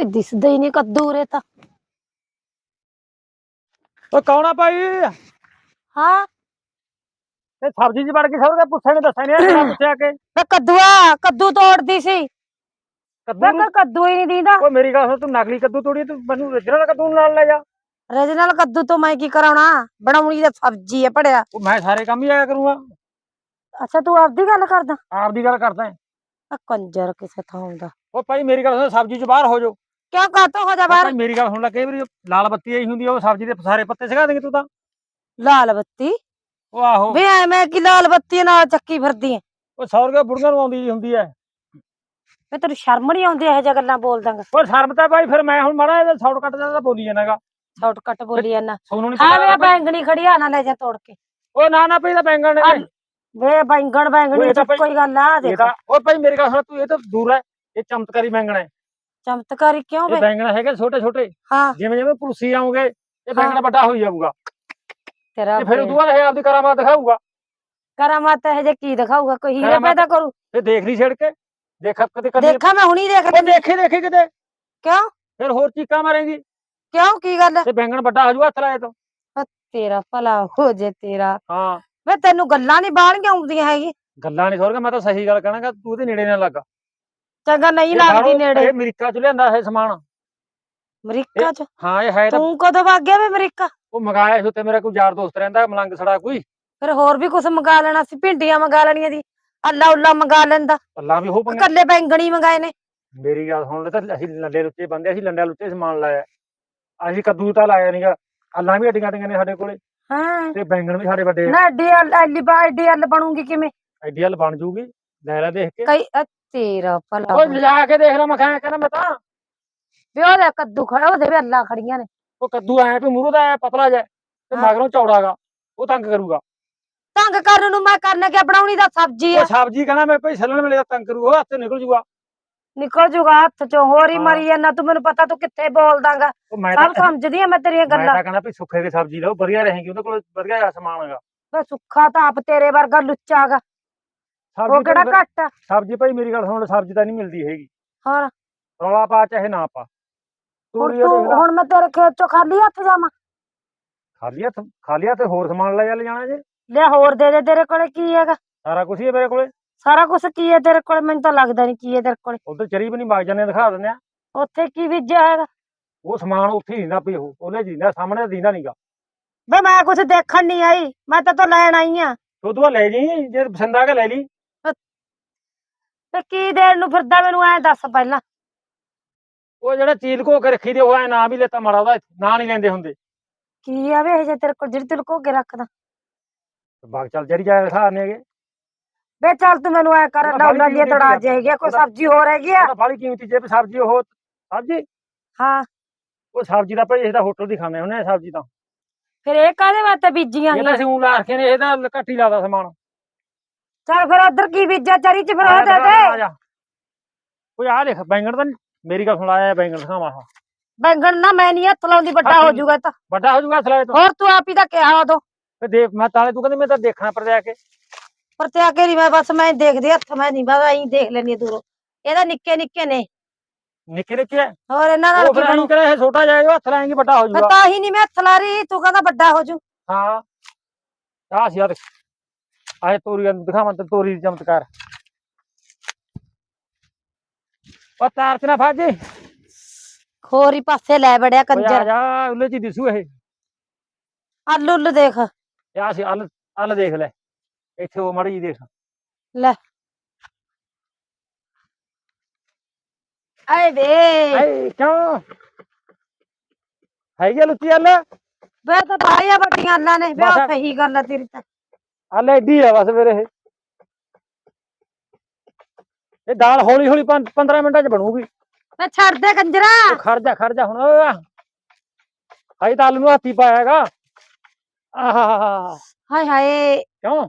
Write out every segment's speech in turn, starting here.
ਕੋਈ ਦਿਸਦਾ ਹੀ ਨਹੀਂ ਕੱਦੂ ਉਰੇ ਤਾਂ ਓ ਕੌਣ ਆ ਭਾਈ ਹਾਂ ਇਹ ਸਬਜ਼ੀ ਚ ਵੜ ਕੇ ਸਭ ਦੇ ਪੁੱਛੇ ਨੇ ਦੱਸਿਆ ਨਹੀਂ ਕਿਹੜਾ ਪੁੱਛਿਆ ਕਿ ਤੇ ਕੱਦੂਆ ਕੱਦੂ ਤੋੜਦੀ ਸੀ ਕੱਦੂ ਮੈਂ ਨੂੰ- ਕਿਹਾ ਕੱਦੂ ਹੀ ਨਹੀਂ ਦੀਦਾ ਓ ਮੇਰੀ ਗੱਲ ਸੁਣ ਤੂੰ ਨਕਲੀ ਕੱਦੂ ਤੋੜੀ ਤੂੰ ਮੈਨੂੰ original ਕੱਦੂ ਨਾਲ ਲੈ ਜਾ ਰੀਜਨਲ ਕੱਦੂ ਤੋਂ ਮੈਂ ਕੀ ਕਰਾਉਣਾ ਬਣਾਉਣੀ ਤਾਂ ਸਬਜ਼ੀ ਹੈ ਪੜਿਆ ਉਹ ਮੈਂ ਸਾਰੇ ਕੰਮ ਹੀ ਆਇਆ ਕਰੂੰਗਾ ਅੱਛਾ ਤੂੰ ਆਪਦੀ ਗੱਲ ਕਰਦਾ ਆਪ ਦੀ ਗੱਲ ਕਰਦਾ ਹੈ। ਆ ਕੰਜਰ ਕਿਸੇ ਥਾਂ ਦਾ ਉਹ ਭਾਈ ਮੇਰੀ ਗੱਲ ਸੁਣ ਸਬਜ਼ੀ ਚ ਬਾਹਰ ਹੋ ਜਾਓ ਕਿਉਂ ਕਾਤੋਂ ਹੋ ਜਾ ਬਾਹਰ? ਭਾਈ ਮੇਰੀ ਗੱਲ ਸੁਣ ਲੈ ਕਈ ਵਾਰੀ ਲਾਲ ਬੱਤੀ ਆਈ ਹੁੰਦੀ ਆ, ਉਹ ਸਬਜ਼ੀ ਦੇ ਸਾਰੇ ਪੱਤੇ ਸਿਖਾ ਦੇਂਗੇ ਤੂੰ ਤਾਂ। ਲਾਲ ਬੱਤੀ? ਉਹ ਆਹੋ। ਵੇ ਐਵੇਂ ਕਿ ਲਾਲ ਬੱਤੀ ਨਾਲ ਚੱਕੀ ਫਿਰਦੀ ਐ? ਉਹ 100 ਰੁਪਏ ਬੁੜੀਆਂ ਨੂੰ ਆਉਂਦੀ ਹੁੰਦੀ ਹੈ ਵੇ ਤੈਨੂੰ ਸ਼ਰਮ ਨਹੀਂ ਆਉਂਦੀ ਇਹੋ ਜਿਹੀਆਂ ਗੱਲਾਂ ਬੋਲਦਾਂਗਾ ਉਹ ਸ਼ਰਮ ਤਾਂ ਭਾਈ ਫਿਰ ਮੈਂ ਹੁਣ ਮਾੜਾ ਜਿਹਾ ਸ਼ਾਰਟਕਟ ਦਾ ਤਾਂ ਬੋਲੀ ਜਾਣਾਗਾ ਸ਼ਾਰਟਕਟ ਬੋਲੀ ਜਾਂਦਾ ਸੋਨੂੰ ਨਹੀਂ ਵੇ ਪਤਾ ਬੈਂਗਣੀ ਖੜੀ ਆ ਨਾ ਲੈ ਜਾ ਤੋੜ ਕੇ। ਉਹ ਨਾ ਨਾ ਭਾਈ ਬੈਂਗਣ ਨੇ ਆ, ਵੇ ਬੈਂਗਣ ਬੈਂਗਣੀ ਇਹ ਤਾਂ ਚ ਭਾਈ- ਕੋਈ ਗੱਲ ਆ ਇਹ ਦੇਖ। ਤਾਂ ਉਹ ਭਾਈ ਮੇਰੀ ਗੱਲ ਸੁਣ ਤੂੰ ਇਹ ਤਾਂ ਦੂਰ ਹੈ ਇਹ ਚਮਤਕਾਰੀ ਬੈਂਗਣ ਹੈ ਚਮਤਕਾਰੀ ਕਿਉਂ ਇਹ ਬੈਂਗਣ ਹੈਗੇ ਛੋਟੇ ਛੋਟੇ। ਹਾਂ। ਜਿਵੇਂ ਜਿਵੇਂ ਪੁਲਸੀ ਆਉਂਗੇ ਇਹ ਬੈਂਗਣ ਵੱਡਾ ਹੋਈ ਜਾਊਗਾ। ਤੇਰਾ ਤੇ ਫਿਰ ਉਦੋਂ ਬਾਅਦ ਇਹ ਆਪਦੀ ਕਰਾਮਾਤ ਦਿਖਾਊਗਾ। ਕਰਾਮਾਤ ਇਹ ਜੇ ਕੀ ਦਿਖਾਊਗਾ? ਕੋਈ ਹੀਰੇ ਕਰਾਮਾਤ- ਪੈਦਾ ਕਰੂ। ਤੇ ਦੇਖ ਲਈ ਛੇੜ ਕੇ। ਦੇਖ ਕਦੇ ਕਦੇ ਦੇਖਾਂ ਮੈਂ ਹੁਣੀ ਦੇਖ ਉਹ ਦੇਖੀ ਦੇਖੀ ਕਿਤੇ। ਕਿਉਂ? ਫਿਰ ਹੋਰ ਚੀਕਾਂ ਮਾਰੇਗੀ। ਕਿਉਂ? ਕੀ ਗੱਲ? ਤੇ ਬੈਂਗਣ ਵੱਡਾ ਹੋ ਜਾਊਗਾ ਹੱਥ ਲਾਏ ਤੋਂ। ਤੇਰਾ ਭਲਾ ਹੋ ਜੇ ਤੇਰਾ। ਹਾਂ। ਵੇ ਤੈਨੂੰ ਗੱਲਾਂ ਨਹੀਂ ਬਾਹਲੀਆਂ ਆਉਂਦੀਆਂ ਹੈਗੀ ਗੱਲਾਂ ਨਹੀਂ ਸੋਰਗਾ ਮੈਂ ਤਾਂ ਸਹੀ ਗੱਲ ਕਹਿਣਾਗਾ ਤੂੰ ਇਹਦੇ ਨੇੜੇ ਨਾ ਲੱਗ। ਚੰਗਾ ਨਹੀਂ ਲੱਗਦੀ ਨੇੜੇ। ਇਹ ਅਮਰੀਕਾ ਚ ਲਿਆਂਦਾ ਇਹ ਸਮਾਨ। ਅਮਰੀਕਾ ਚ? ਹਾਂ ਇਹ ਹੈ ਤਾਂ ਤੂੰ ਕਦੋਂ ਵਗ ਗਿਆ ਵੇ ਅਮਰੀਕਾ? ਉਹ ਮੰਗਾਇਆ ਸੀ ਉੱਤੇ ਮੇਰਾ ਕੋਈ ਯਾਰ ਦੋਸਤ ਰਹਿੰਦਾ ਮਲੰਗ ਸੜਾ ਕੋਈ। ਫਿਰ ਹੋਰ ਵੀ ਕੁਝ ਮੰਗਾ ਲੈਣਾ ਸੀ ਭਿੰਡੀਆਂ ਮੰਗਾ ਲੈਣੀਆਂ ਦੀ ਅੱਲਾ ਉੱਲਾ ਮੰਗਾ ਲੈਂਦਾ। ਅੱਲਾ ਵੀ ਉਹ ਪੰਗਾ ਕੱਲੇ ਬੈਂਗਣੀ ਮੰਗਾਏ ਨੇ। ਮੇਰੀ ਗੱਲ ਸੁਣ ਲੈ ਤਾਂ ਅਸੀਂ ਲੰਡੇ ਲੁੱਚੇ ਬੰਦੇ ਅਸੀਂ ਲੰਡਿਆਂ ਲੁੱਚੇ ਸਮਾਨ ਲਾਇਆ। ਅਸੀਂ ਕੱਦੂ ਤਾਂ ਲਾਇਆ ਨਹੀਂਗਾ ਅੱਲਾਂ ਵੀ ਅੱਡੀਆਂ ਅੱਡੀਆਂ ਨੇ ਸਾਡੇ ਕੋਲੇ। ਹਾਂ। ਤੇ ਬੈਂਗਣ ਵੀ ਸਾਡੇ ਵੱਡੇ। ਨਾ ਡੀ ਐਲ ਐਲੀ ਬਾ ਡੀ ਐਲ ਬਣੂਗੀ ਕਿਵੇਂ? ਐਡੀ ਹਲ ਬਣ ਜੂਗੀ ਲੈ ਲੈ ਦੇਖ ਕੇ। ਕਈ ਤੇਰਾ ਭਲਾ ਉਹ ਲਿਜਾ ਕੇ ਦੇਖ ਲੈ ਮੈਂ ਕਹਿੰਦਾ ਮੈਂ ਤਾਂ। ਵੀ ਉਹਦੇ ਕੱਦੂ ਖੜਾ ਉਹਦੇ ਵੀ ਅੱਲਾ ਖੜੀਆਂ ਨੇ। ਉਹ ਕੱਦੂ ਆਇਆ ਵੀ ਮੂਰੋਂ ਦਾ ਪਤਲਾ ਜਿਹਾ ਤੇ ਹਾਂ। ਮਗਰੋਂ ਚੌੜਾਗਾ ਉਹ ਤੰਗ ਕਰੂਗਾ। ਤੰਗ ਕਰਨ ਨੂੰ ਮੈਂ ਕਰਨਾ ਕਿ ਬਣਾਉਣੀ ਦਾ ਸਬਜ਼ੀ ਆ। ਉਹ ਸਬਜ਼ੀ ਕਹਿੰਦਾ ਮੈਂ ਭਈ ਛੱਲਣ ਵੇਲੇ ਤਾਂ ਤੰਗ ਕਰੂ ਉਹ ਹੱਥ ਨਿਕਲ ਜੂਗਾ। ਨਿਕਲ ਜੂਗਾ ਹੱਥ ਚੋਂ ਹੋਰ ਹੀ ਹਾਂ। ਮਰੀ ਜਾਂਦਾ ਤੂੰ ਮੈਨੂੰ ਪਤਾ ਤੂੰ ਕਿੱਥੇ ਬੋਲਦਾਗਾ ਉਹ ਮੈਂ ਸਭ ਸਮਝਦੀ ਆ ਮੈਂ ਤੇਰੀਆਂ ਮੈਂ ਗੱਲਾਂ। ਤਾਂ ਕਹਿੰਦਾ ਭਈ ਸੁੱਖੇ ਦੀ ਸਬਜ਼ੀ ਲਾਓ ਵਧੀਆ ਰਹੇਗੀ ਉਹਦੇ ਕੋਲ ਵਧੀਆ ਸਮਾਨ ਹੈਗਾ। ਵੇ ਸੁੱਖਾ ਤਾਂ ਆਪ ਤੇਰੇ ਵਰਗਾ ਲੁੱਚਾਗਾ ਉਹ ਕਿਹੜਾ ਘੱਟ ਆ? ਸਬਜ਼ੀ ਭਾਈ ਮੇਰੀ ਗੱਲ ਸੁਣ ਸਬਜ਼ੀ ਤਾਂ ਨਹੀਂ ਮਿਲਦੀ ਹੈਗੀ। ਹੋਰ? ਰੌਲਾ ਪਾ ਚਾਹੇ ਨਾ ਪਾ। ਹੁਣ ਤੂੜੀ ਉਹ ਤੂੰ ਲਾ ਹੁਣ ਮੈਂ ਤੇਰੇ ਖੇਤ ਚੋਂ ਖਾਲੀ ਹੱਥ ਜਾਵਾਂ। ਖਾਲੀ ਹੱਥ ਖਾਲੀ ਹੱਥ ਹੋਰ ਸਮਾਨ ਲੈ ਜਾ ਲੈ ਜਾਣਾ ਜੇ। ਲੈ ਹੋਰ ਦੇ ਦੇ ਤੇਰੇ ਕੋਲੇ ਕੀ ਹੈਗਾ? ਸਾਰਾ ਕੁਝ ਹੀ ਹੈ ਮੇਰੇ ਕੋਲੇ? ਸਾਰਾ ਕੁਝ ਕੀ ਹੈ ਤੇਰੇ ਕੋਲੇ? ਮੈਨੂੰ ਤਾਂ ਲੱਗਦਾ ਨਹੀਂ ਕੀ ਹੈ ਤੇਰੇ ਕੋਲੇ। ਉਧਰ ਚਰੀ ਵੀ ਨਹੀਂ ਮਗ ਜਾਂਦੇ ਦਿਖਾ ਦਿੰਦੇ ਆ। ਉੱਥੇ ਕੀ ਬੀਜਿਆ ਹੈਗਾ? ਉਹ ਸਮਾਨ ਉੱਥੇ ਹੀ ਦਿੰਦਾ ਪਈ ਉਹ। ਉਹਨੇ ਜਿੰਦਾ ਸਾਹਮਣੇ ਦਿੰਦਾ ਨਹੀਂਗਾ। ਵੇ ਮੈਂ ਕੁਝ ਦੇਖਣ ਨਹੀਂ ਆਈ। ਮੈਂ ਤਾਂ ਤੋਂ ਲੈਣ ਆਈ ਆ। ਤੂੰ ਤੋਂ ਲੈ ਜੀ ਜੇ ਪਸੰਦ ਆ ਕੇ ਲੈ ਲਈ। ਤੇ ਕੀ ਦੇਣ ਨੂੰ ਫਿਰਦਾ ਮੈਨੂੰ ਐ ਦੱਸ ਪਹਿਲਾਂ। ਉਹ ਜਿਹੜਾ ਚੀਲ ਕੋ ਕੇ ਰੱਖੀ ਦੇ ਉਹ ਐ ਨਾਂ ਵੀ ਲੈਤਾ ਮਾੜਾ ਉਹਦਾ ਨਾਂ ਨਹੀਂ ਲੈਂਦੇ ਹੁੰਦੇ। ਕੀ ਆ ਵੇ ਜੇ ਤੇਰੇ ਕੋਲ ਜਿਹੜੀ ਤੂੰ ਲੁਕੋ ਕੇ ਰੱਖਦਾ। ਬਾਗ ਚੱਲ ਜਿਹੜੀ ਦਿਖਾ ਦਿੰਦੇ ਹੈਗੇ। ਵੇ ਚੱਲ ਤੂੰ ਮੈਨੂੰ ਐ ਕਰ ਲੌਲਾ ਬਾਹਲੀ ਲਈ ਤੜਾ ਜਾਏਗੀ ਕੋਈ ਸਬਜ਼ੀ ਹੋਰ ਹੈਗੀ ਆ। ਬਾਲੀ ਕੀਮਤੀ ਜੇ ਸਬਜ਼ੀ ਉਹ ਸਬਜ਼ੀ? ਹਾਂ। ਉਹ ਸਬਜ਼ੀ ਦਾ ਭਾਈ ਇਹਦਾ ਹੋਟਲ ਦੀ ਖਾਂਦੇ ਹੁੰਦੇ ਆ ਸਬਜ਼ੀ ਤਾਂ। ਫਿਰ ਇਹ ਕਾਹਦੇ ਵਾਸਤੇ ਬੀਜੀਆਂ ਇਹ ਤਾਂ ਅਸੀਂ ਲਾ ਰੱਖੇ ਨੇ ਇਹਦਾ ਘੱਟ ਹੀ ਲਾਦਾ ਸਮਾਨ। ਚੱਲ ਫਿਰ ਉਧਰ ਕੀ ਬੀਜਿਆ ਚਰੀ ਚ ਫਿਰ ਉਹ ਦੇ ਦੇ। ਓਏ ਆ ਦੇਖ ਬੈਂਗਣ ਤਾਂ ਮੇਰੀ ਗੱਲ ਸੁਣ ਆਇਆ ਬੈਂਗਣ ਦਿਖਾਵਾਂ ਆਹ। ਬੈਂਗਣ ਨਾ ਮੈਂ ਨਹੀਂ ਹੱਥ ਲਾਉਂਦੀ ਵੱਡਾ ਹੋ ਜਾਊਗਾ ਤਾਂ। ਵੱਡਾ ਹੋ ਜਾਊਗਾ ਸਲਾਏ ਤੋਂ। ਹੋਰ ਤੂੰ ਆਪ ਹੀ ਤਾਂ ਕਿਹਾ ਉਦੋਂ। ਤੇ ਦੇਖ ਮੈਂ ਤਾਲੇ ਤੂੰ ਕਹਿੰਦੀ ਮੈਂ ਤਾਂ ਦੇਖਣਾ ਪਰ ਜਾ ਕੇ। ਪਰ ਤੇ ਆ ਕੇ ਨਹੀਂ ਮੈਂ ਬਸ ਮੈਂ ਦੇਖਦੀ ਹੱਥ ਮੈਂ ਨਹੀਂ ਬਸ ਐਂ ਦੇਖ ਲੈਣੀ ਦੂਰੋਂ। ਇਹਦਾ ਨਿੱਕੇ ਨਿੱਕੇ ਨੇ। ਨਿੱਕੇ ਨਿੱਕੇ। ਹੋਰ ਇਹਨਾਂ ਨਾਲ ਕੀ ਬਣੂ? ਕਰੇ ਛੋਟਾ ਜਾਏਗਾ ਹੱਥ ਲਾਏਂਗੇ ਵੱਡਾ ਹੋ ਜਾਊਗਾ। ਤਾਂ ਹੀ ਨਹੀਂ ਮੈਂ ਹੱਥ ਲਾ ਰਹੀ ਤੂੰ ਕਹਿੰਦਾ ਵੱਡਾ ਹੋ ਜੂ ਹਾਂ। ਆ ਸੀ ਯਾਰ ਆਏ ਤੋਰੀ ਨੂੰ ਦਿਖਾਵਾਂ ਤੇ ਤੋਰੀ ਦੀ ਚਮਤਕਾਰ ਉਹ ਤਾਰ ਚ ਨਾ ਫਾਜੀ ਹੋਰ ਹੀ ਪਾਸੇ ਲੈ ਬੜਿਆ ਓਏ ਆ ਕੰਜਰ ਜਾ ਉੱਲੇ ਚ ਹੀ ਦਿਸੂ ਇਹ ਆਲੂ ਉੱਲੂ ਦੇਖ ਇਹ ਆ ਸੀ ਅਲ ਅਲ ਦੇਖ ਲੈ ਇੱਥੇ ਉਹ ਮੜੀ ਦੇਖ ਲੈ ਆਏ ਵੇ ਆਏ ਕਿਉਂ ਹੈਗੀ ਆ ਲੁੱਚੀ ਅਲ ਵੇ ਤਾਂ ਆ ਐਡੀ ਆ ਬਸ ਮੇਰੇ ਇਹ। ਇਹ ਦਾਲ ਹੌਲੀ ਹੌਲੀ 15 ਮਿੰਟਾਂ ਚ ਬਣੂਗੀ। ਵੇ ਛੱਡ ਦੇ ਕੰਜਰਾ। ਉਹ ਖੜ ਜਾ ਖੜ ਜਾ ਹੁਣ ਹਾਈ ਤਾਂ ਆਲੂ ਨੂੰ ਹੱਥੀ ਪਾਇਆਗਾ ਆਹਾ ਹਾਏ ਹਾਏ। ਕਿਉਂ?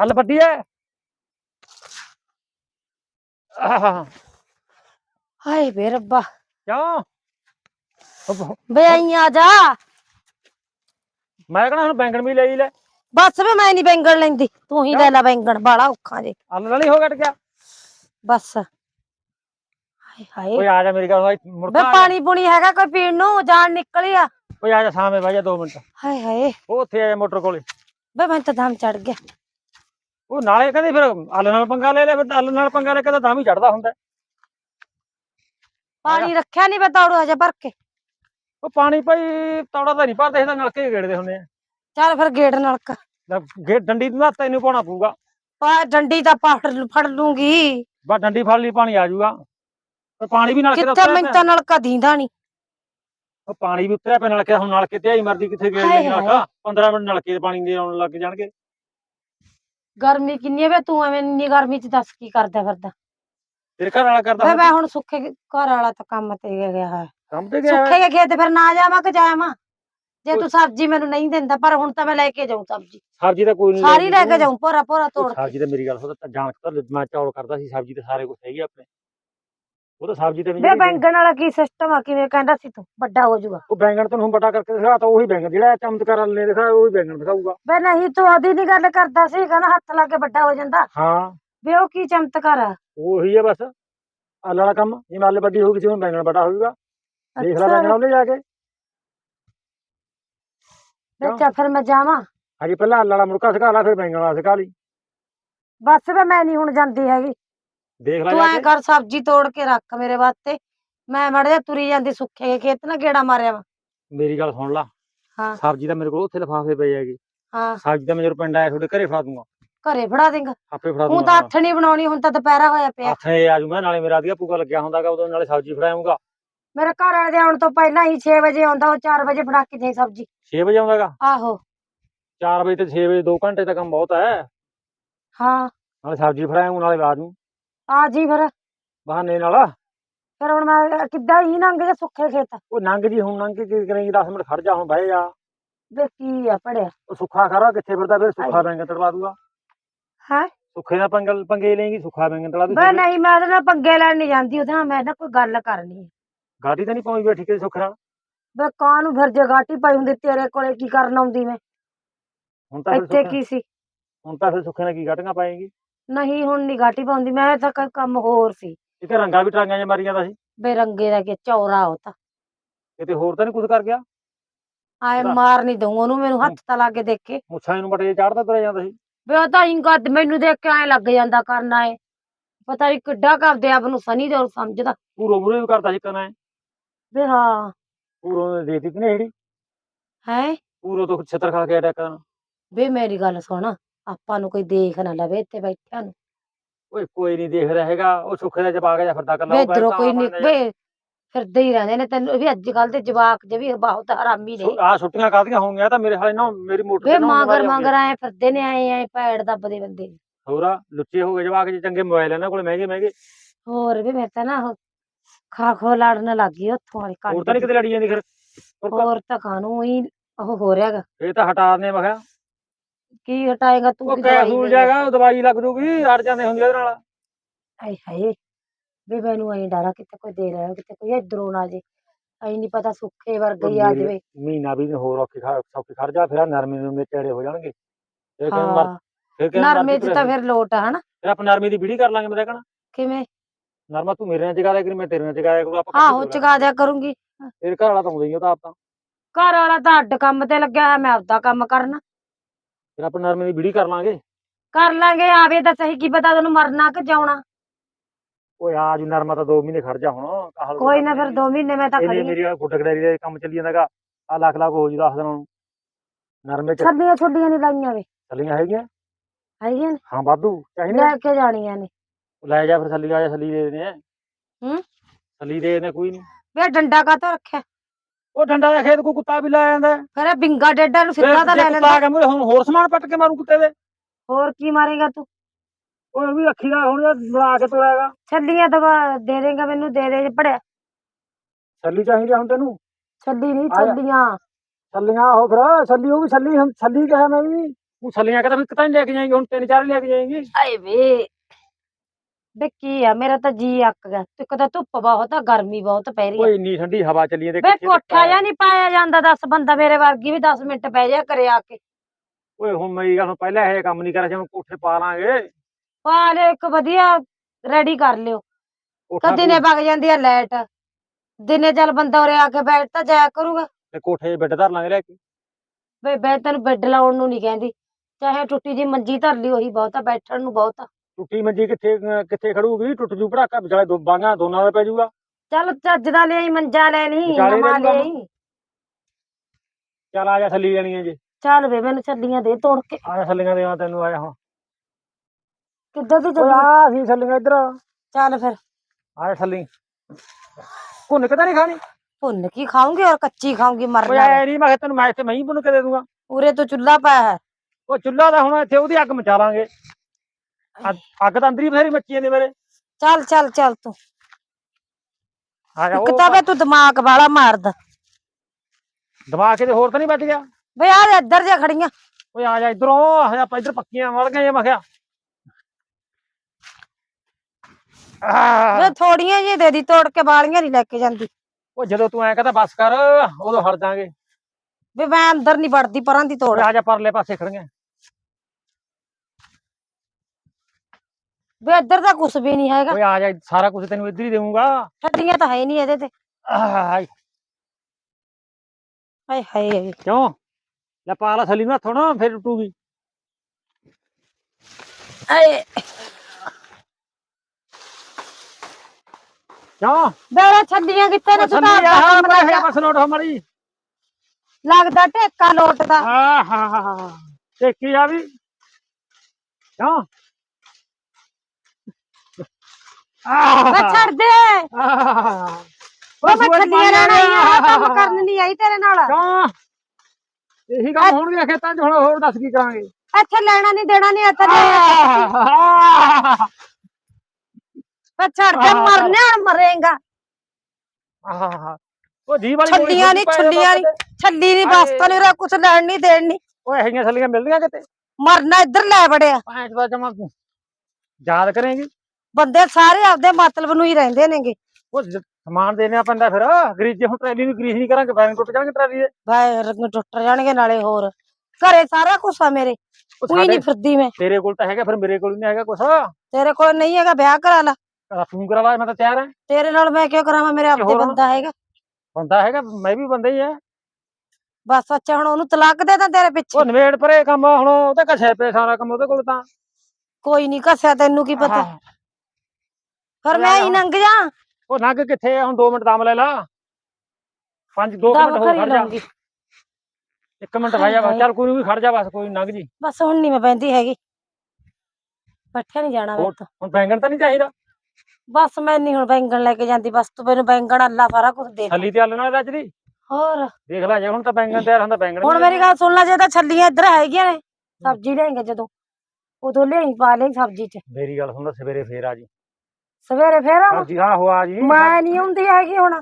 ਹੱਲ ਵੱਡੀ ਐ। ਆਹਾ ਹਾਏ ਵੇ ਰੱਬਾ। ਕਿਉਂ? ਵੇ ਆਈ ਆ ਜਾ। ਮੈਂ ਕਹਣਾ ਹੁਣ ਬੈਂਗਣ ਵੀ ਲਈ ਲੈ। ਬਸ ਵੇ ਮੈਂ ਨਹੀਂ ਬੈਂਗਣ ਲੈਂਦੀ ਤੂੰ ਹੀ ਲੈ ਲੈ ਬੈਂਗਣ ਬਾਲਾ ਔਖਾ ਜੇ ਹੱਲ ਨਾਲ ਹੀ ਹੋ ਗਿਆ ਟਕਿਆ ਬਸ ਹਾਏ ਓਏ ਆ ਜਾ ਮੇਰੀ ਗੱਲ ਹੋਈ ਮੁੜ ਬੇ ਕੇ ਆ ਜਾ। ਪਾਣੀ ਪੁਣੀ ਹੈਗਾ ਕੋਈ ਪੀਣ ਨੂੰ ਜਾਨ ਨਿਕਲੀ ਆ ਓਏ ਆ ਜਾ ਸਾਹਮਣੇ ਬਹਿ ਜਾ 2 ਮਿੰਟ ਹਾਏ ਹਾਏ ਉਹ ਉੱਥੇ ਆ ਜਾ ਮੋਟਰ ਕੋਲੇ ਬੇ ਮੈਨੂੰ ਤਾਂ ਦਮ ਚੜ ਗਿਆ ਉਹ ਨਾਲੇ ਕਹਿੰਦੇ ਫਿਰ ਅੱਲ ਨਾਲ ਪੰਗਾ ਲੈ ਲੈ ਫਿਰ ਅੱਲ ਨਾਲ ਪੰਗਾ ਲੈ ਕੇ ਤਾਂ ਤਾਂ ਵੀ ਚੜਦਾ ਹੁੰਦਾ ਪਾਣੀ ਰੱਖਿਆ ਨਹੀਂ ਬਤਾੜੂ ਹਜੇ ਭਰ ਕੇ ਉਹ ਪਾਣੀ ਭਾਈ ਤੌੜਾ ਤਾਂ ਨਹੀਂ ਭਰਦੇ ਇਹਦਾ ਨਲਕੇ ਹੀ ਗੇੜਦੇ ਹੁੰਦੇ ਆ ਚੱਲ ਫਿਰ ਗੇੜ ਨਲਕਾ। ਗੇ ਡੰਡੀ ਨੂੰ ਹੱਥ ਤੈਨੂੰ ਪਾਉਣਾ ਪਊਗਾ। ਪਾ ਡੰਡੀ ਤਾਂ ਪਾੜ ਫੜ ਲੂੰਗੀ। ਬਸ ਡੰਡੀ ਫੜ ਲਈ ਪਾਣੀ ਆ ਜਾਊਗਾ। ਪਰ ਪਾਣੀ ਵੀ ਨਲਕੇ ਦਾ ਕਿੱਥੇ ਮੈਨੂੰ ਤਾਂ ਨਲਕਾ ਦੀਂਦਾ ਨਹੀਂ ਉਹ ਪਾਣੀ ਵੀ ਉਤਰਿਆ ਪਿਆ ਨਲਕੇ ਹੁਣ ਨਲਕੇ ਤੇ ਆਈ ਮਰਦੀ ਕਿੱਥੇ ਗੇੜ ਹਾਏ ਨਲਕਾ। 15 ਮਿੰਟ ਨਲਕੇ ਦੇ ਪਾਣੀ ਦੇ ਆਉਣ ਲੱਗ ਜਾਣਗੇ। ਗਰਮੀ ਕਿੰਨੀ ਹੈ ਵੇ ਤੂੰ ਐਵੇਂ ਇੰਨੀ ਗਰਮੀ ਚ ਦੱਸ ਕੀ ਕਰਦਾ ਫਿਰਦਾ। ਤੇਰੇ ਘਰ ਵਾਲਾ ਕਰਦਾ ਵੇ। ਮੈਂ ਹੁਣ ਸੁੱਖੇ ਘਰ ਵਾਲਾ ਤਾਂ ਕੰਮ ਤੇ ਗਿਆ ਹੈ ਕੰਮ ਤੇ ਗਿਆ ਸੁੱਖੇ ਕੇ ਖੇਤ ਫਿਰ ਨਾ ਜਾਵਾਂ ਕਿ ਜਾਵਾਂ? ਜੇ ਤੂੰ ਸਬਜ਼ੀ ਮੈਨੂੰ ਨਹੀਂ ਦਿੰਦਾ ਪਰ ਹੁਣ ਤਾਂ ਮੈਂ ਲੈ ਕੇ ਜਾਉਂ ਸਬਜ਼ੀ। ਸਬਜ਼ੀ ਤਾਂ ਕੋਈ ਨਹੀਂ ਸਾਰੀ ਲੈ ਕੇ ਜਾਉਂ ਭੋਰਾ ਭੋਰਾ ਤੋੜ ਕੇ। ਸਬਜ਼ੀ ਤਾਂ ਮੇਰੀ ਗੱਲ ਸੁਣ ਤਾਂ ਜਾਣ ਕੇ ਮੈਂ ਚੌਲ ਕਰਦਾ ਸੀ ਸਬਜ਼ੀ ਤੇ ਸਾਰੇ ਕੁਝ ਹੈਗੀ ਆ ਆਪਣੇ। ਉਹ ਤਾਂ ਸਬਜ਼ੀ ਤੇ ਵੀ ਜਿਹੜੀ- ਬੈਂਗਣ ਵਾਲਾ ਕੀ ਸਿਸਟਮ ਆ ਕਿਵੇਂ ਕਹਿੰਦਾ ਸੀ ਤੂੰ? ਵੱਡਾ ਹੋ ਜਾਊਗਾ। ਉਹ ਬੈਂਗਣ ਤੈਨੂੰ ਵੱਡਾ ਕਰਕੇ ਦਿਖਾ ਤਾਂ ਉਹੀ ਬੈਂਗਣ ਜਿਹੜਾ ਚਮਤਕਾਰ ਵਾਲੇ ਨੇ ਦਿਖਾਇਆ ਉਹੀ ਬੈਂਗਣ ਦਿਖਾਊਗਾ। ਵੇ ਨਹੀਂ ਤੂੰ ਆਦੀ ਦੀ ਗੱਲ ਕਰਦਾ ਸੀ ਕਹਿੰਦਾ ਹੱਥ ਲਾ ਕੇ ਵੱਡਾ ਹੋ ਜਾਂਦਾ। ਹਾਂ। ਵੇ ਉਹ ਕੀ ਚਮਤਕਾਰ ਆ? ਉਹੀ ਹੈ ਬਸ। ਆਲ ਵਾਲਾ ਕੰਮ ਜਿਵੇਂ ਆਲੇ ਵੱਡੀ ਹੋਊਗੀ ਜਿਵੇਂ ਬੈਂਗਣ ਵੱਡਾ ਹੋਊਗਾ। ਦੇਖ ਲੈ ਅੱਛਾ। ਬੈਂਗਣ ਉਹਨੇ ਜਾ ਕੇ। ਬੱਚਾ ਫਿਰ ਮੈਂ ਜਾਵਾਂ। ਹਜੇ ਪਹਿਲਾਂ ਆਲ ਵਾਲਾ ਮੁਰਕਾ ਸਿਖਾ ਲਾ ਫਿਰ ਬੈਂਗਣ ਵਾਲਾ ਸਿਖਾ ਲਈ। ਬਸ ਵੇ ਮੈਂ ਨਹੀਂ ਹੁਣ ਜਾਂਦੀ ਹੈਗੀ। ਦੇਖ ਲੈ ਤੂੰ ਜਾ ਐ ਕੇ। ਕਰ ਸਬਜ਼ੀ ਤੋੜ ਕੇ ਰੱਖ ਮੇਰੇ ਵਾਸਤੇ। ਮੈਂ ਮੜ ਜਾ ਤੁਰੀ ਜਾਂਦੀ ਸੁੱਖੇ ਕੇ ਖੇਤ ਨਾ ਗੇੜਾ ਮਾਰਿਆ ਵਾ। ਮੇਰੀ ਗੱਲ ਸੁਣ ਲਾ। ਹਾਂ। ਸਬਜ਼ੀ ਤਾਂ ਮੇਰੇ ਕੋਲ ਉੱਥੇ ਲਿਫਾਫੇ ਪਏ ਹੈਗੇ। ਹਾਂ। ਸਬਜ਼ੀ ਤਾਂ ਮੈਂ ਜਦੋਂ ਪਿੰਡ ਆਇਆ ਤੁਹਾਡੇ ਘਰੇ ਫੜਾ ਦੂੰਗਾ। ਘਰੇ ਫੜਾ ਦੇਂਗਾ। ਆਪੇ ਫੜਾ ਹੁਣ ਦੂੰਗਾ ਤਾਂ ਅੱਠ ਨਹੀਂ ਬਣਾਉਣੀ ਹੁਣ ਤਾਂ ਦੁਪਹਿਰਾ ਹੋਇਆ ਪਿਆ। ਆਥੇ ਆ ਜੂਗਾ ਨਾਲੇ ਮੇਰਾ ਦੀਆ ਪੂਗਾ ਲੱਗਿਆ ਹੁੰਦਾਗਾ ਉਦੋਂ ਨਾਲੇ ਸਬਜ਼ੀ ਫੜਾਉਂਗਾ। ਮੇਰੇ ਘਰ ਵਾਲੇ ਦੇ ਆਉਣ ਤੋਂ ਪਹਿਲਾਂ ਹੀ 6 ਵਜੇ ਆਉਂਦਾ ਉਹ 4 ਵਜੇ ਫੜਾ ਕੇ ਜਾਈ ਸਬਜ਼ੀ। 6 ਵਜੇ ਆਉਂਦਾਗਾ ਆਹੋ। 4 ਵਜੇ ਤੇ 6 ਵਜੇ 2 ਘੰਟੇ ਦਾ ਕੰਮ ਬਹੁਤ ਹੈ ਹਾਂ। ਨਾਲੇ ਸਬਜ਼ੀ ਫੜਾਉਂਗਾ ਨਾਲੇ ਆ ਜੂ ਆ ਜੀ ਫਿਰ। ਬਹਾਨੇ ਨਾਲ। ਫਿਰ ਹੁਣ ਮੈਂ ਕਿੱਦਾਂ ਹੀ ਲੰਘ ਜਾ ਸੁੱਖੇ ਖੇਤ। ਉਹ ਨੰਗ ਜੀ ਹੁਣ ਨੰਗ ਕੇ ਕਰੇਂਗੀ? 10 ਮਿੰਟ ਖੜ ਜਾ ਹੁਣ ਬਹਿ ਜਾ। ਵੇ ਕੀ ਆ ਪੜਿਆ ਉਹ ਸੁੱਖਾ ਖਰਾ ਕਿੱਥੇ ਫਿਰਦਾ ਫਿਰ? ਸੁੱਖਾ ਬੈਂਗਣ ਤੜਵਾ ਦੂਗਾ। ਹੈ? ਸੁੱਖੇ ਦਾ ਪੰਗਲ ਪੰਗੇ ਲੇਂਗੀ ਸੁੱਖਾ ਬੈਂਗਣ ਤੜਵਾ ਦੂ ਵੇ ਨਹੀਂ ਮੈਂ ਉਹਦੇ ਨਾਲ ਪੰਗੇ ਲੈਣ ਨਹੀਂ ਜਾਂਦੀ ਉਹਦੇ ਨਾਲ ਮੈਂ ਨਾ ਕੋਈ ਗੱਲ ਕਰਨੀ ਗਾੜੀ ਤਾਂ ਨਹੀਂ ਪਹੁੰਚ ਬੈਠੀ ਕਿ ਸੁੱਖ ਨਾਲ? ਵੇ ਫਿਰ ਜੇ ਗਾਟੀ ਪਾਈ ਹੁੰਦੀ ਤੇਰੇ ਕੋਲੇ ਕੀ ਕਰਨ ਆਉਂਦੀ ਮੈਂ? ਹੁਣ ਤਾਂ ਫਿਰ ਇੱਥੇ ਸੁੱਖੇ ਕੀ ਸੀ? ਹੁਣ ਤਾਂ ਫਿਰ ਸੁੱਖੇ ਨਾਲ ਕੀ ਗਾਟੀਆਂ ਪਾਏਗੀ? ਨਹੀਂ ਹੁਣ ਨਹੀਂ ਗਾਟੀ ਪਾਉਂਦੀ ਮੈਂ ਤਾਂ ਕੋਈ ਕੰਮ ਹੋਰ ਸੀ। ਇਹ ਤੇ ਰੰਗਾ ਵੀ ਟਾਂਗਾਂ ਜਾਂ ਮਾਰੀਆਂ ਦਾ ਸੀ। ਬੇਰੰਗੇ ਦਾ ਕਿ ਚੌਰਾ ਉਹ ਤਾਂ। ਕਿਤੇ ਹੋਰ ਤਾਂ ਨਹੀਂ ਕੁਝ ਕਰ ਗਿਆ? ਆਏ ਮਾਰ ਨਹੀਂ ਦਊਂ ਉਹਨੂੰ ਮੈਨੂੰ ਹੱਥ ਤਾਂ ਲਾ ਕੇ ਦੇਖੇ ਮੁੱਛਾਂ ਨੂੰ ਬਟੇ ਚੜਦਾ ਤੁਰਿਆ ਜਾਂਦਾ ਸੀ। ਵੇ ਉਹ ਤਾਂ ਇੰਗਾ ਮੈਨੂੰ ਦੇਖ ਕੇ ਐ ਲੱਗ ਜਾਂਦਾ ਕਰਨਾ ਏ ਪਤਾ ਨਹੀਂ ਕਿੱਡਾ ਕਰਦੇ ਆਪ ਨੂੰ ਸਨੀ ਦੇ ਸਮਝਦਾ। ਪੂਰੋ ਮੂਰੇ ਵੀ ਕਰਦਾ ਸੀ ਕਨਾ ਵੇ ਹਾਂ ਪੂਰੋ ਨੇ ਦੇ ਦਿੱਤੀ ਨੇ ਜਿਹੜੀ? ਹੈ? ਪੂਰੋ ਤੋਂ ਛਤਰ ਖਾ ਕੇ ਅਟੈਕ ਕਰਨ? ਵੇ ਮੇਰੀ ਗੱਲ ਸੁਣ ਆਪਾਂ ਨੂੰ ਕੋਈ ਦੇਖ ਨਾ ਲਵੇ ਇੱਥੇ ਬੈਠਿਆਂ ਨੂੰ। ਓਏ ਕੋਈ ਨਹੀਂ ਦੇਖ ਰਿਹਾ ਹੈਗਾ ਉਹ ਸੁੱਖੇ ਦਾ ਜਪਾ ਕੇ ਜਾਂ ਫਿਰਦਾ ਕੱਲਾ ਵੇ ਇਧਰੋਂ ਕੋਈ ਨਹੀਂ ਵੇ ਫਿਰਦੇ ਹੀ ਰਹਿੰਦੇ ਨੇ ਤੈਨੂੰ ਵੀ ਅੱਜ ਕੱਲ ਦੇ ਜਵਾਕ ਜੇ ਵੀ ਬਹੁਤ ਹਰਾਮੀ ਨੇ। ਆ ਛੁੱਟੀਆਂ ਕਾਹਦੀਆਂ ਹੋਣਗੀਆਂ? ਤਾਂ ਮੇਰੇ ਹਾਲੇ ਨਾ ਮੇਰੀ ਮੋਟਰ ਆਉਣ ਮਾਂਗਰ ਮਾਂਗਰ ਆਏ ਫਿਰਦੇ ਨੇ ਆਏ ਆਏ ਪੈੜ ਦੱਬਦੇ ਬੰਦੇ। ਹੋਰਾ ਲੁੱਚੇ ਹੋ ਗਏ ਜਵਾਕ ਜੀ ਚੰਗੇ ਮੋਬਾਈਲ ਇਹਨਾਂ ਕੋਲ ਮਹਿੰਗੇ ਮਹਿੰਗੇ। ਹੋਰ ਵੀ ਮੈਂ ਤਾਂ ਨਾ ਖਾ ਖੋ ਲੜਨ ਲੱਗ ਗਈ ਉੱਥੋਂ ਵਾਲੀ ਹੋਰ ਤਾਂ ਨਹੀਂ ਕਿਤੇ ਲੜੀ ਜਾਂਦੀ ਫਿਰ? ਹੋਰ ਤਾਂ- ਹੋਰ ਤਾਂ ਕਾਨੂੰ ਹੀ ਉਹ ਹੋ ਰਿਹਾਗਾ ਇਹ ਤਾਂ ਹਟਾ ਨੇ ਮੈਂ ਕਿਹਾ। ਕੀ ਹਟਾਏਗਾ ਤੂੰ ਉਹ ਕੀ ਦਵਾਈ ਸੂਲ ਦੇਏਂਗਾ? ਜਾਏਗਾ ਉਹ ਦਵਾਈ ਲੱਗ ਜੂਗੀ ਅੜ ਜਾਂਦੇ ਹੁੰਦੀ ਉਹਦੇ ਨਾਲ। ਹਾਏ ਹਾਏ ਵੀ ਮੈਨੂੰ ਐਂ ਡਰਾ ਕਿਤੇ ਕੋਈ ਦੇ ਰਿਹਾ ਕਿਤੇ ਕੋਈ ਇਧਰੋਂ ਨਾ ਜੇ। ਐਂ ਨਹੀਂ ਪਤਾ ਸੁੱਖੇ ਵਰਗਾ ਹੀ ਆ ਮੇਰੀ- ਜਾਵੇ। ਮਹੀਨਾ ਵੀ ਹੋਰ ਔਖੀ ਖਾ ਸੌਖੀ ਖੜ ਜਾ ਫਿਰ ਆਹ ਨਰਮੇ ਨੂੰ ਚੜੇ ਹੋ ਜਾਣਗੇ। ਫਿਰ ਕਹਿੰਦੇ ਹਾਂ ਫਿਰ ਕਹਿੰਦੇ ਨਰਮੇ ਚ ਤਾਂ ਫਿਰ ਲੋਟ ਆ ਹਨਾ। ਫਿਰ ਆਪਾਂ ਨਰਮੇ ਦੀ ਵੀੜੀ ਕਰ ਲਾਂਗੇ ਮੈਂ ਕਹਣਾ। ਕਿਵੇਂ? ਨਰਮਾ ਤੂੰ ਮੇਰੇ ਨਾਲ ਜਗਾ ਦਿਆ ਕਰੀ ਮੈਂ ਤੇਰੇ ਨਾਲ ਜਗਾਇਆ ਕਰੂ ਆਪਾਂ ਆਹੋ ਹੋ ਚਗਾ ਦਿਆ ਕਰੂੰਗੀ। ਤੇਰੇ ਘਰ ਵਾਲਾ ਤਾਂ ਆਉਂਦਾ ਹੀ ਆ ਉਹ ਤਾਂ ਆਪਾਂ ਘਰ ਵਾਲਾ ਤਾਂ ਅੱਡ ਕੰਮ ਤੇ ਲੱਗਿਆ ਹੋਇਆ ਮੈਂ ਆਪਦਾ ਕੰਮ ਕਰਨਾ। ਫਿਰ ਆਪਾਂ ਨਰਮੇ ਦੀ ਵੀੜੀ ਕਰ ਲਾਂਗੇ। ਕਰ ਲਾਂਗੇ ਆਵੇ ਤਾਂ ਸਹੀ ਕੀ ਪਤਾ ਤੈਨੂੰ ਮਰਨਾ ਕਿ ਜਾਉਣਾ। ਓਏ ਆ ਜੀ ਨਰਮਾ ਤਾਂ 2 ਮਹੀਨੇ ਖੜ ਜਾ ਹੁਣ ਕਾਹਲ ਕੋਈ ਨਾ ਫਿਰ 2 ਮਹੀਨੇ ਮੈਂ ਤਾਂ ਖੜੀ ਮੇਰੀ ਗੜਾਰੀ ਦਾ ਕੰਮ ਚੱਲੀ ਜਾਂਦਾਗਾ ਆ ਲੱਖ ਲੱਖ ਹੋ ਜੀ ਦੱਸ ਦਿਨਾਂ ਨੂੰ। ਨਰਮੇ ਚ ਛੱਡੀਆਂ ਛੁੱਡੀਆਂ ਨਹੀਂ ਲਾਈਆਂ ਵੇ। ਚੱਲੀਆਂ ਹੈਗੀਆਂ? ਹੈਗੀਆਂ ਨੇ? ਹਾਂ ਵਾਧੂ ਚਾਹੀਦੇ ਲੈ ਕੇ ਜਾਣੀਆਂ ਨੇ। ਲੈ ਜਾ ਫਿਰ ਥੱਲੀ ਆ ਜਾ ਥੱਲੀ ਦੇ ਦੇਣੇ ਹੂੰ? ਥੱਲੀ ਦੇ ਦੇਣੇ ਕੋਈ ਨਹੀਂ ਵੇ ਡੰਡਾ ਕਾਤੋਂ ਰੱਖਿਆ? ਉਹ ਡੰਡਾ ਦਾ ਖੇਤ ਕੋ ਕੁੱਤਾ ਵੀ ਲੈ ਜਾਂਦਾ ਹੈ। ਫਿਰ ਇਹ ਬਿੰਗਾ ਡੇਡਾ ਨੂੰ ਸਿੱਧਾ ਤਾਂ ਲੈ ਲੈਂਦਾ ਆ ਮੂਹਰੇ ਹੁਣ ਹੋਰ ਸਮਾਨ ਪੱਟ ਕੇ ਮਾਰੂ ਕੁੱਤੇ ਦੇ। ਹੋਰ ਕੀ ਮਾਰੇਗਾ ਤੂੰ? ਉਹ ਵੀ ਰੱਖੀ ਦਾ ਹੁਣ ਬਣਾ ਕੇ ਤੋੜਾਗਾ ਛੱਲੀਆਂ ਦਵਾ ਦੇ ਦੇਗਾ ਮੈਨੂੰ ਦੇ ਦੇ ਪੜਿਆ ਛੱਲੀ ਚਾਹੀਦੀ ਆ ਹੁਣ ਤੈਨੂੰ? ਛੱਡੀ ਨਹੀਂ ਆ ਜਾ। ਛੱਲੀਆਂ ਛੱਲੀਆਂ ਹੋ ਫਿਰ ਛੱਲੀ ਉਹ ਵੀ ਛੱਲੀ ਹੁਣ ਛੱਲੀ ਕਿਹਾ ਮੈਂ ਵੀ। ਤੂੰ ਛੱਲੀਆਂ ਕਹਿੰਦਾ ਵੀ ਕਿਤਾ ਨਹੀਂ ਲੈ ਕੇ ਜਾਏਂਗੇ ਹੁਣ ਤਿੰਨ ਚਾਰ ਹੀ ਲੈ ਕੇ ਜਾਏਂਗੀ। ਆਏ ਵੇ। ਬੇ ਕੀ ਆ ਮੇਰਾ ਤਾਂ ਜੀ ਅੱਕ ਗਿਆ। ਇੱਕ ਤਾਂ ਧੁੱਪ ਬਹੁਤ ਆ ਗਰਮੀ ਬਹੁਤ ਪੈ ਰਹੀ ਆ। ਓਏ ਇੰਨੀ ਠੰਡੀ ਹਵਾ ਚੱਲੀ ਜਾਂਦੀ ਬੇ ਕਿੱਥੇ ਕੋਠਾ ਜਾਂ ਨਹੀਂ ਪਾਇਆ ਜਾਂਦਾ 10 ਬੰਦਾ ਮੇਰੇ ਵਰਗੀ ਵੀ 10 ਮਿੰਟ ਬਹਿ ਜਾ ਕਰੇ ਆ ਕੇ। ਓਏ ਹੁਣ ਮੇਰੀ ਗੱਲ ਸੁਣ, ਪਹਿਲਾਂ ਇਹ ਕੰਮ ਨਹੀਂ ਕਰਿਆ ਸੀ ਹੁਣ ਕੋਠੇ ਪਾ ਲਾਂਗੇ। ਪਾ ਲਿਓ ਇੱਕ ਵਧੀਆ ਰੈਡੀ ਕਰ ਲਿਓ। ਕੋਠਾ ਦਿਨੇ ਵਗ ਜਾਂਦੀ ਆ ਲਾਈਟ। ਦਿਨੇ ਚੱਲ ਬੰਦਾ ਉਰੇ ਆ ਕੇ ਬੈਠ ਤਾਂ ਜਾਇਆ ਕਰੂਗਾ। ਤੇ ਕੋਠੇ 'ਚ ਬੈੱਡ ਧਰ ਲਾਂਗੇ ਲੈ ਕੇ। ਵੇ ਬੈ ਤੈਨੂੰ ਬੈੱਡ ਲਾਉਣ ਨੂੰ ਨਹੀਂ ਕਹਿੰਦੀ। ਚਾਹੇ ਟੁੱਟੀ ਜੀ ਮੰਜੀ ਧਰ ਲਈ ਉਹੀ ਬਹੁਤਾ ਬੈਠਣ ਨੂੰ ਬਹੁਤਾ ਟੁੱਟੀ ਮੰਜੀ ਕਿੱਥੇ ਕਿੱਥੇ ਖੜੂਗੀ? ਟੁੱਟ ਜੂ ਭੜਾਕਾ ਵਿਚਾਲੇ ਦੋ ਬਾਂਗਾ ਦੋਨਾਂ ਦਾ ਪੈ ਜਾਊਗਾ ਚੱਲ ਚੱਜ ਦਾ ਲਿਆਈ ਮੰਜਾ ਲੈ ਲਈ ਵਿਚਾਲੇ ਨਵਾਂ। ਲਿਆਈ। ਚੱਲ ਆ ਜਾ ਥੱਲੀ ਜਾਣੀਆਂ ਜੇ। ਚੱਲ ਵੇ ਮੈਨੂੰ ਛੱਲੀਆਂ ਦੇ ਤੋੜ ਕੇ। ਆ ਜਾ ਥੱਲੀਆਂ ਤੈਨੂੰ ਆ ਜਾ ਹੁਣ। ਕਿੱਧਰ ਦੀ ਓਏ ਚੱਲੀ ਆ ਸੀ ਥੱਲੀਆਂ ਇੱਧਰ। ਆ ਚੱਲ ਫਿਰ। ਜਾ ਥੱਲੀ। ਭੁੰਨ ਕੇ ਤਾਂ ਨਹੀਂ ਖਾਣੀ? ਭੁੰਨ ਕੀ ਖਾਉਂਗੀ ਔਰ ਕੱਚੀ ਖਾਉਂਗੀ ਓਏ ਮਰਨਾ ਐ ਨਹੀਂ ਮੈਂ ਕਿਹਾ ਤੈਨੂੰ ਮੈਂ ਇੱਥੇ ਮੈਂ ਹੀ ਭੁੰਨ ਕੇ ਦੇ ਦੂੰਗਾ। ਉਰੇ ਤੋਂ ਚੁੱਲਾ ਪਾਇਆ ਹੈ। ਉਹ ਚੁੱਲ੍ਹਾ ਦਾ ਹੁਣ ਇੱਥੇ ਉਹਦੀ ਅੱਗ ਮਚਾ ਲਾਂਗੇ। ਅੱਗ- ਅੱਗ ਤਾਂ ਅੰਦਰ ਹੀ ਬਥੇਰੀ ਮੱਚੀ ਜਾਂਦੀ ਮੇਰੇ ਚੱਲ ਚੱਲ ਚੱਲ ਤੂੰ ਆ ਜਾ ਇੱਕ ਉਹ ਤਾਂ ਵੇ ਤੂੰ ਦਿਮਾਗ ਵਾਲਾ ਮਾਰਦਾ ਦਿਮਾਗ ਕਿਤੇ ਹੋਰ ਤਾਂ ਨਹੀਂ ਵੱਜ ਗਿਆ ਵੇ ਆ ਜਾ ਇੱਧਰ ਜਾ ਖੜੀਆਂ ਓਏ ਆ ਜਾ ਇਧਰੋਂ ਆ ਜਾ ਆਪਾਂ ਇੱਧਰ ਪੱਕੀਆਂ ਮਰ ਗਏ ਮੈਂ ਕਿਹਾ ਆਹ, ਵੇ ਥੋੜੀਆਂ ਜੀ ਦੇ ਦੀ ਤੋੜ ਕੇ ਬਾਲੀਆਂ ਨਹੀਂ ਲੈ ਕੇ ਜਾਂਦੀ ਉਹ ਜਦੋਂ ਤੂੰ ਐ ਕਹਦਾ ਬਸ ਕਰ ਉਦੋਂ ਹਟ ਜਾਾਂਗੇ ਵੇ ਮੈਂ ਅੰਦਰ ਨਹੀਂ ਵੜਦੀ ਪਰਾਂ ਦੀ ਤੋੜ ਓਏ ਆ ਜਾ ਪਰਲੇ ਪਾਸੇ ਖੜੀਆਂ ਵੇ ਇੱਧਰ ਤਾਂ ਕੁਛ ਵੀ ਨਹੀਂ ਹੈਗਾ। ਓਏ ਆ ਜਾ ਸਾਰਾ ਕੁਝ ਤੈਨੂੰ ਇੱਧਰ ਹੀ ਦੇਵਾਂਗਾ। ਛੱਡੀਆਂ ਤਾਂ ਹੈ ਨਹੀਂ ਇਹਦੇ ਤੇ। ਆਹ, ਹਾਏ ਹਾਏ ਕਿਉਂ? ਲੈ ਪਾ ਲਾ ਥੱਲੀ ਨਾ ਥੋੜਾ ਫਿਰ ਟੁੱਟੂਗੀ। ਆਏ ਕਿਉਂ? ਬੇੜਾ ਛੱਡੀਆਂ ਕਿੱਥੇ ਨੇ ਆਪਦਾ ਆ ਕੰਮ ਮੈਂ ਗਿਆ। ਬਸ ਨੋਟ ਹਮਾਰੀ ਲੱਗਦਾ ਟੇਕਾ ਲੋਟਦਾ। ਆ ਹਾ ਹਾ ਹਾ ਦੇਖੀ ਆ ਵੀ। ਕਿਉਂ? ਵੇ ਆਹ। ਛੱਡ ਦੇ। ਆਹ। ਵੇ ਮੈਂ ਛੱਡੀਆਂ ਲੈਣ ਆਈ ਆ ਕੰਮ ਕਰਨ ਨਹੀਂ ਆਈ ਤੇਰੇ ਨਾਲ। ਕਿਉਂ? ਇਹੀ ਕੰਮ ਹੋਣਗੇ ਖੇਤਾਂ 'ਚ ਹੁਣ ਹੋਰ ਦੱਸ ਕੀ ਕਰਾਂਗੇ? ਇੱਥੇ ਲੈਣਾ ਨਹੀਂ ਦੇਣਾ ਨਹੀਂ ਇੱਥੇ ਵੇ ਛੱਡ ਦੇ ਮਰਨੇ ਹੁਣ ਮਰੇਗਾ। ਆਹ। ਉਹ ਜੀ ਵਾਲੀ ਛੱਡੀਆਂ ਨਹੀਂ ਛੱਡੀ ਛੱਡੀਆਂ ਨਹੀਂ ਛੱਡੀ ਨਹੀਂ ਬਸ ਤੋਂ ਨਹੀਂ ਕੁਛ ਲੈਣ ਨਹੀਂ ਦੇਣ ਨਹੀਂ ਓਏ ਇਹੀਆਂ ਥੱਲੀਆਂ ਮਿਲਦੀਆਂ ਕਿਤੇ? ਮਰਨਾ ਇੱਧਰ ਲੈ ਵੜਿਆ। ਪੰਜ ਦਾ ਜਮਾ ਯਾਦ ਕਰੇਂਗੀ। ਬੰਦੇ ਸਾਰੇ ਆਪਦੇ ਮਤਲਬ ਨੂੰ ਹੀ ਰਹਿੰਦੇ ਨੇਗੇ। ਉਹ ਜ- ਸਮਾਨ ਦੇਣਾ ਪੈਂਦਾ ਫਿਰ। ਗਰੀਜ ਜੇ ਹੁਣ ਟਰੈਲੀ ਨੂੰ ਗਰੀਸ ਨਹੀਂ ਕਰਾਂਗੇ ਬੈਨ ਟੁੱਟ ਜਾਣਗੇ ਟਰੈਲੀ ਦੇ। ਭਾਈ ਰੰਗ ਟੁੱਟ ਜਾਣਗੇ ਨਾਲੇ ਹੋਰ। ਘਰੇ ਸਾਰਾ ਕੁਛ ਆ ਮੇਰੇ। ਉਹ ਕੋਈ ਨਹੀਂ ਫਿਰਦੀ ਮੈਂ। ਤੇਰੇ ਕੋਲ ਤਾਂ ਹੈਗਾ ਫਿਰ ਮੇਰੇ ਕੋਲ ਨਹੀਂ ਹੈਗਾ ਕੁਛ। ਤੇਰੇ ਕੋਲ ਨਹੀਂ ਹੈਗਾ ਵਿਆਹ ਕਰਾ ਲਾ। ਤੂੰ ਕਰਾ ਲਾ ਮੈਂ ਤਾਂ ਤਿਆਰ ਹਾਂ। ਤੇਰੇ ਨਾਲ ਮੈਂ ਕਿਉਂ ਕਰਾਵਾਂ? ਮੇਰੇ ਆਪਦੇ ਹੋਰ? ਬੰਦਾ ਹੈਗਾ। ਬੰਦਾ ਹੈਗਾ ਮੈਂ ਵੀ ਬੰਦਾ ਹੀ ਆ। ਬਸ ਅੱਛਾ ਹੁਣ ਉਹਨੂੰ ਤਲਾਕ ਦੇ ਦਾਂ ਤੇਰੇ ਪਿੱਛੇ। ਉਹ ਨਵੇੜ ਪਰੇ ਕੰਮ ਹੁਣ ਉਹਦੇ ਕਛੇ ਪੇ ਸਾਰਾ ਕੰਮ ਉਹਦੇ ਕੋਲ ਤਾਂ। ਕੋਈ ਨਹੀਂ ਕੱਸਿਆ ਤੈਨੂੰ ਕੀ ਪਤਾ। ਆਹ, ਫਿਰ ਮੈਂ ਹੀ ਲੰਘ ਜਾ। ਉਹ ਨੰਗ ਕਿੱਥੇ ਆ? ਹੁਣ 2 ਮਿੰਟ ਦਮ ਲੈ ਲਾ। 5 2 ਮਿੰਟ ਖੜ ਜਾ। 1 ਮਿੰਟ ਭਾਈ ਜਾ। ਚੱਲ ਕੋਈ ਵੀ ਖੜ ਜਾ ਬਸ ਕੋਈ ਨੰਗ ਜੀ। ਬਸ ਹੁਣ ਨਹੀਂ ਮੈਂ ਪੈਂਦੀ ਹੈਗੀ। ਬੱਠਿਆ ਨਹੀਂ ਜਾਣਾ ਮੇਰੇ ਤੋਂ। ਹੁਣ ਬੈਂਗਣ ਤਾਂ ਨਹੀਂ ਚਾਹੀਦਾ? ਬਸ ਮੈਂ ਨਹੀਂ ਹੁਣ ਬੈਂਗਣ ਲੈ ਕੇ ਜਾਂਦੀ। ਬਸ ਤੂੰ ਮੈਨੂੰ ਬੈਂਗਣ ਅੱਲਾ ਸਾਰਾ ਕੁਝ ਦੇ ਦੇ। ਥੱਲੀ ਤੇ ਆਲਣਾ ਇਹਦਾ ਚਲੀ ਹੋਰ। ਦੇਖ ਲੈ ਜੇ ਹੁਣ ਤਾਂ ਬੈਂਗਣ ਤਿਆਰ ਹੁੰਦਾ ਬੈਂਗਣ ਹੁਣ ਮੇਰੀ ਗੱਲ ਸੁਣ ਲੈ ਜੇ ਤਾਂ ਛੱਲੀਆਂ ਇੱਧਰ ਹੈਗੀਆਂ ਨੇ ਸਬਜ਼ੀ ਲੈਂਗੇ ਜਦੋਂ। ਉਦੋਂ ਲਿਆਈ ਪਾ ਲਈ ਸਬਜ਼ੀ ਚ। ਮੇਰੀ ਗੱਲ ਸੁਣ ਲੈ ਸਵੇਰੇ ਫੇਰ ਆ ਜੀ। ਸਵੇਰੇ ਫੇਰ ਆਵਾਂ? ਸਬਜ਼ੀ ਹਾਂ ਹੋ ਆ ਜੀ। ਮੈਂ ਨਹੀਂ ਹੁੰਦੀ ਹੈਗੀ ਹੁਣ।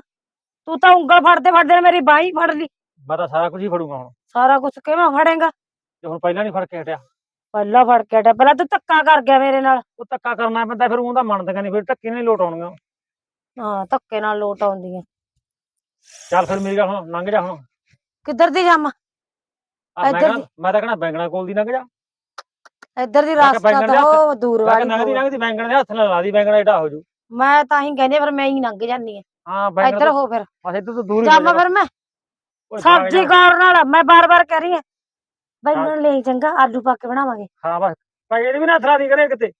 ਤੂੰ ਤਾਂ ਉਂਗਲ ਫੜਦੇ ਫੜਦੇ ਮੇਰੀ ਬਾਹ ਫੜ ਲਈ। ਮੈਂ ਤਾਂ ਸਾਰਾ ਕੁਝ ਹੀ ਫੜੂੰਗਾ ਹੁਣ। ਸਾਰਾ ਕੁਝ ਕਿਵੇਂ ਫੜੇਗਾ? ਤੇ ਹੁਣ ਪਹਿਲਾਂ ਨਹੀਂ ਫੜ ਕੇ ਹਟਿਆ। ਪਹਿਲਾਂ ਫੜ ਕੇ ਹਟਿਆ। ਪਹਿਲਾਂ ਤੂੰ ਧੱਕਾ ਕਰ ਗਿਆ ਮੇਰੇ ਨਾਲ। ਉਹ ਧੱਕਾ ਕਰਨਾ ਪੈਂਦਾ ਫਿਰ ਉਹਦਾ ਮੰਨਦਾ ਨਹੀਂ। ਫਿਰ ਧੱਕੇ ਨਹੀਂ ਲੋਟ ਆਉਣਗੇ ਹਾਂ ਧੱਕੇ ਨਾਲ ਲੋਟ ਆਉਂਦੀਆਂ। ਚੱਲ ਫਿਰ ਮੇਰੀ ਗੱਲ ਹੁਣ ਲੰਘ ਜਾ ਹੁਣ। ਕਿੱਧਰ ਦੀ ਜਾਵਾਂ? ਆ ਮੈਂ ਮੈਂ ਤਾਂ ਕਹਣਾ ਬੈਂਗਣਾ ਕੋਲ ਦੀ ਲੰਘ ਜਾ। ਇੱਧਰ ਦੀ ਰਾਸਤਾ ਤਾਂ ਉਹ ਦੂਰ ਵਾਲੀ ਹੋਰ। ਲੰਘਦੀ ਬੈਂਗਣ ਦੇ ਹੱਥ ਨਾਲ ਲਾ ਦੀ ਬੈਂਗਣਾ ਏਡਾ ਹੋ ਜੂ। ਮੈਂ ਤਾਂ ਹੀ ਕਹਿੰਦੀ ਫਿਰ ਮੈਂ ਹੀ ਲੰਘ ਜਾਂਦੀ ਆ। ਹਾਂ ਬੈਂਗਣ ਇੱਧਰ ਹੋ ਫਿਰ। ਬਸ ਇੱਧਰ ਤੋਂ ਦੂਰ ਹੀ ਜਾਵਾਂ ਫਿਰ ਮੈਂ। ਸਬਜ਼ੀ ਕਾਰਨ ਨਾਲ ਮੈਂ ਬਾਰ-ਬਾਰ ਕਹਿ ਰਹੀ ਆ ਬੈਂਗਣ ਲਈ ਚੰਗਾ ਆਲੂ ਪਾ ਕੇ ਬਣਾਵਾਂਗੇ। ਹਾਂ ਬਸ। ਇਹ ਵੀ ਨਾ ਅਥਰਾ ਦੀ ਕਰੇ ਕਿਤੇ।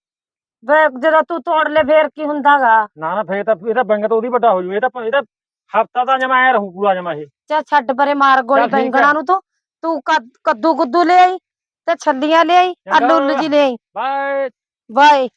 ਵੇ ਜਦੋਂ ਤੂੰ ਤੋੜ ਲੈ ਫੇਰ ਕੀ ਹੁੰਦਾਗਾ? ਨਾ ਨਾ ਫੇਰ ਤਾਂ ਇਹਦਾ ਬੈਂਗਣ ਤਾਂ ਉਹਦੀ ਵੱਡਾ ਹੋ ਜੂ। ਇਹ ਤਾਂ ਇਹਦਾ ਹਫਤਾ ਤਾਂ ਜਮਾ ਐ ਰਹੂ ਪੂਰਾ ਜਮਾ ਇਹ। ਚਾ ਛੱਡ ਪਰੇ ਮਾਰ ਗੋਲੀ। ਬੈਂਗਣਾ ਨੂੰ ਤੂੰ। ਤੂੰ ਕੱਦ- ਕੱਦੂ ਕੁੱਦੂ ਲੈ ਆਈ। ਤੇ ਛੱਲੀਆਂ ਲੈ ਆਈ ਚੰਗਾ। ਆਲੂ ਉੱਲੂ ਜੀ ਲੈ ਆਈ ਬਾਏ। ਬਾਏ।